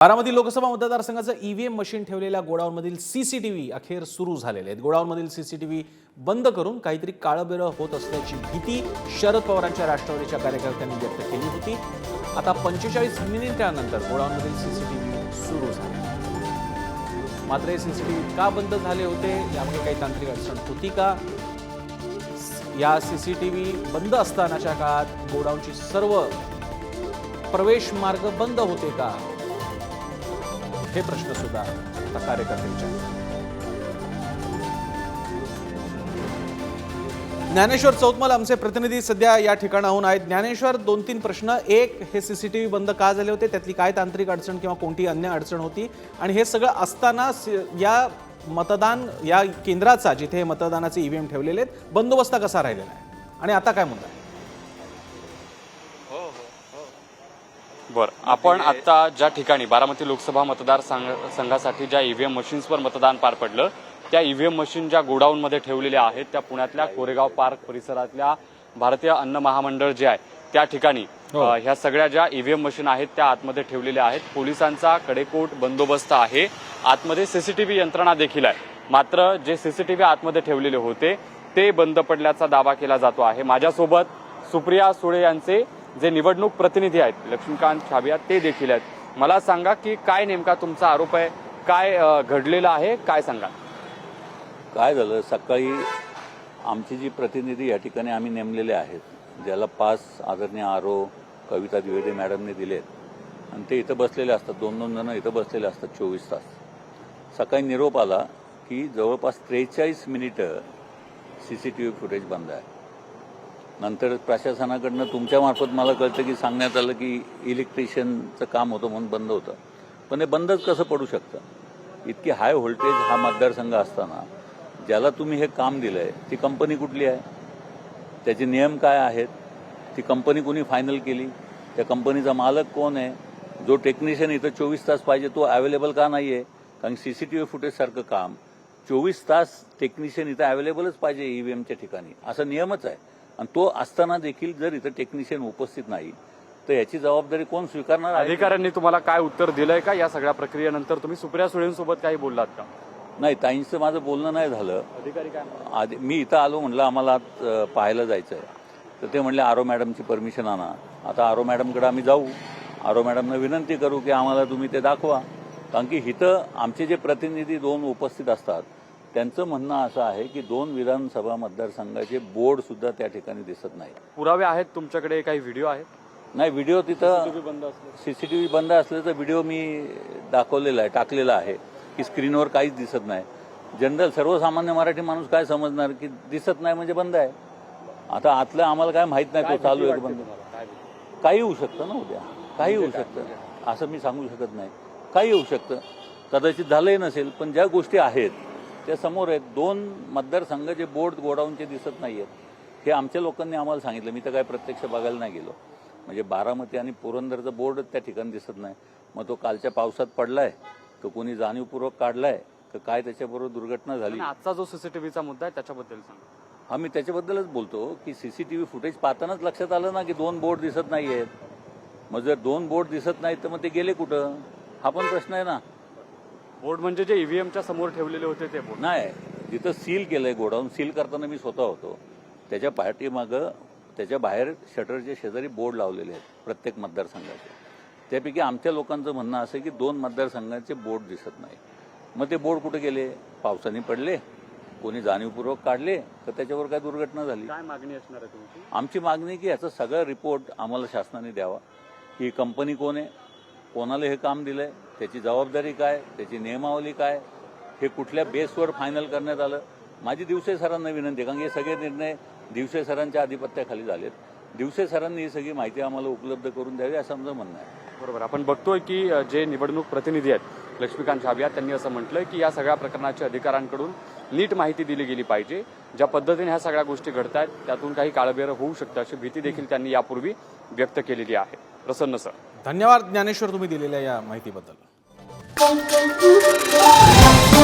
बारामती लोकसभा मतदारसंघाचं EVM machine ठेवलेल्या गोडाऊनमधील सीसीटीव्ही अखेर सुरू झालेले आहेत. गोडाऊनमधील सीसीटीव्ही बंद करून काहीतरी काळबेरं होत असल्याची भीती शरद पवारांच्या राष्ट्रवादीच्या कार्यकर्त्यांनी व्यक्त केली होती. आता पंचेचाळीस मिनिटांनंतर गोडाऊनमधील सीसीटीव्ही सुरू झाले. मात्र हे सीसीटीव्ही का बंद झाले होते यामध्ये काही तांत्रिक अडचण होती का? या सीसीटीव्ही बंद असतानाच्या काळात गोडाऊनची सर्व प्रवेश मार्ग बंद होते का? हे प्रश्न सुद्धा आता कार्यकर्ते विचारतात ज्ञानेश्वर चौतमल आमचे प्रतिनिधी सध्या या ठिकाणाहून आहेत. ज्ञानेश्वर दोन तीन प्रश्न. एक हे सी सी टी व्ही बंद का झाले होते? त्यातली काय तांत्रिक अडचण किंवा कोणती अन्य अडचण होती? आणि हे सगळं असताना या मतदान या केंद्राचा जिथे हे मतदानाचे ईव्हीएम ठेवलेले आहेत बंदोबस्त कसा राहिलेला आहे? आणि आता काय मुद्दा आहे बरं आपण आता ज्या ठिकाणी बारामती लोकसभा मतदार संघ- संघासाठी ज्या ईव्हीएम मशीन्सवर मतदान पार पडलं त्या ईव्हीएम मशीन ज्या गोडाऊनमध्ये ठेवलेल्या आहेत त्या पुण्यातल्या कोरेगाव पार्क परिसरातल्या भारतीय अन्न महामंडळ जे आहे त्या ठिकाणी हो. ह्या सगळ्या ज्या ईव्हीएम मशीन आहेत त्या आतमध्ये ठेवलेल्या आहेत. पोलिसांचा कडेकोट बंदोबस्त आहे. आतमध्ये सीसीटीव्ही यंत्रणा देखील आहे. मात्र जे सीसीटीव्ही आतमध्ये ठेवलेले होते ते बंद पडल्याचा दावा केला जातो आहे. माझ्यासोबत सुप्रिया सुळे यांचे जे निवडणूक प्रतिनिधी आहेत लक्ष्मीकांत छाबिया ते देखील आहेत. मला सांगा की काय नेमका तुमचा आरोप आहे काय घडलेलं आहे काय सांगा काय झालं? सकाळी आमची जी प्रतिनिधी या ठिकाणी आम्ही नेमलेले आहेत ज्याला पास आदरणीय आरो कविता द्विवेदी मॅडमने दिलेत. आणि ते इथं बसलेले असतात दोन दोन जण इथं बसलेले असतात चोवीस तास. सकाळी निरोप आला की जवळपास त्रेचाळीस मिनिटं C C T V footage बंद आहे. नंतर प्रशासनाकडनं तुमच्यामार्फत मला कळतं की सांगण्यात आलं की इलेक्ट्रिशियनचं काम होतं म्हणून बंद होतं. पण हे बंदच कसं पडू शकतं? इतकी हाय व्होल्टेज हा मतदारसंघ असताना ज्याला तुम्ही हे काम दिलंय ती कंपनी कुठली आहे? त्याचे नियम काय आहेत? ती कंपनी कुणी फायनल केली? त्या कंपनीचा मालक कोण आहे? जो टेक्निशियन इथं चोवीस तास पाहिजे तो अवेलेबल का नाही आहे कारण सी सी टी व्ही फुटेजसारखं काम. चोवीस तास टेक्निशियन इथं अवेलेबलच पाहिजे ईव्हीएमच्या ठिकाणी. असा नियमच आहे. आणि तो असताना देखील जर इथं टेक्निशियन उपस्थित नाही तर याची जबाबदारी कोण स्वीकारणार अधिकाऱ्यांनी तुम्हाला काय उत्तर दिलंय का? या सगळ्या प्रक्रियेनंतर तुम्ही सुप्रिया सुळेंसोबत काही बोललात का? नाही ताईंचं माझं बोलणं नाही झालं. अधिकारी काय आधी मी इथं आलो म्हटलं आम्हाला पाहायला जायचं आहे तर ते म्हणले आरो मॅडमची परमिशन आणा. आता आरो मॅडमकडे आम्ही जाऊ. आरो मॅडमनं विनंती करू की आम्हाला तुम्ही ते दाखवा. कारण की इथं आमचे जे प्रतिनिधी दोन उपस्थित असतात त्यांचं म्हणणं असं आहे की दोन विधानसभा मतदारसंघाचे बोर्ड सुद्धा त्या ठिकाणी दिसत नाही पुरावे आहेत तुमच्याकडे काही व्हिडिओ आहेत? नाही व्हिडिओ तिथं सीसीटीव्ही बंद असल्याचा व्हिडिओ मी दाखवलेला आहे टाकलेला आहे की स्क्रीनवर काहीच दिसत नाही. जनरल सर्वसामान्य मराठी माणूस काय समजणार की दिसत नाही म्हणजे बंद आहे? आता आतलं आम्हाला काय माहीत नाही तो चालू आहे का बंद. काही होऊ शकतं ना उद्या? काही होऊ शकतं. असं मी सांगू शकत नाही. काही होऊ शकतं. कदाचित झालंही नसेल पण ज्या गोष्टी आहेत त्या समोर आहेत. दोन मतदारसंघाचे बोर्ड गोडाऊनचे दिसत नाही आहेत हे आमच्या लोकांनी आम्हाला सांगितलं. मी तर काय प्रत्यक्ष बघायला नाही गेलो. म्हणजे बारामती आणि पुरंदरचं बोर्ड त्या ठिकाणी दिसत नाही. मग तो कालच्या पावसात पडलाय. तो कोणी जाणीवपूर्वक काढलाय. तर काय त्याच्याबरोबर दुर्घटना झाली? आजचा जो सीसीटीव्हीचा मुद्दा आहे त्याच्याबद्दल सांगा. हा मी त्याच्याबद्दलच बोलतो की सीसीटीव्ही फुटेज पाहतानाच लक्षात आलं ना की दोन बोर्ड दिसत नाही आहेत मग जर दोन बोर्ड दिसत नाहीत तर मग ते गेले कुठं? हा पण प्रश्न आहे ना. बोर्ड म्हणजे जे ईव्हीएमच्या समोर ठेवलेले होते ते बोर्ड. नाही जिथं सील केलंय गोडाऊन. सील करताना मी स्वतः होतो. त्याच्या पाठीमागं त्याच्या बाहेर शटरच्या शेजारी बोर्ड लावलेले आहेत प्रत्येक मतदारसंघाचे. त्यापैकी आमच्या लोकांचं म्हणणं असं आहे की दोन मतदारसंघाचे बोर्ड दिसत नाही. मग ते बोर्ड कुठे गेले? पावसाने पडले. कोणी जाणीवपूर्वक काढले तर त्याच्यावर काय दुर्घटना झाली? काय मागणी असणार आहे तुमची? आमची मागणी की याचा सगळा रिपोर्ट आम्हाला शासनाने द्यावा. ही कंपनी कोण आहे? कोणाला हे काम दिलंय? त्याची जबाबदारी काय त्याची नियमावली काय हे कुठल्या बेसवर फायनल करण्यात आलं? माझी दिवसे सरांना विनंती आहे कारण हे सगळे निर्णय दिवसे सरांच्या आधिपत्याखाली झालेत. दिवसे सरांनी ही सगळी माहिती आम्हाला उपलब्ध करून द्यावी असं आमचं म्हणणं आहे. बरोबर. आपण बघतोय की जे निवडणूक प्रतिनिधी आहेत लक्ष्मीकांत छाबिया त्यांनी असं म्हटलंय की या सगळ्या प्रकरणाच्या अधिकाऱ्यांकडून नीट माहिती दिली गेली पाहिजे. ज्या पद्धतीने ह्या सगळ्या गोष्टी घडत आहेत त्यातून काही काळबेरं होऊ शकतं अशी भीती देखील त्यांनी यापूर्वी व्यक्त केलेली आहे. प्रसन्न सर. धन्यवाद ज्ञानेश्वर तुम्ही दिलेल्या या माहितीबद्दल. Thank you.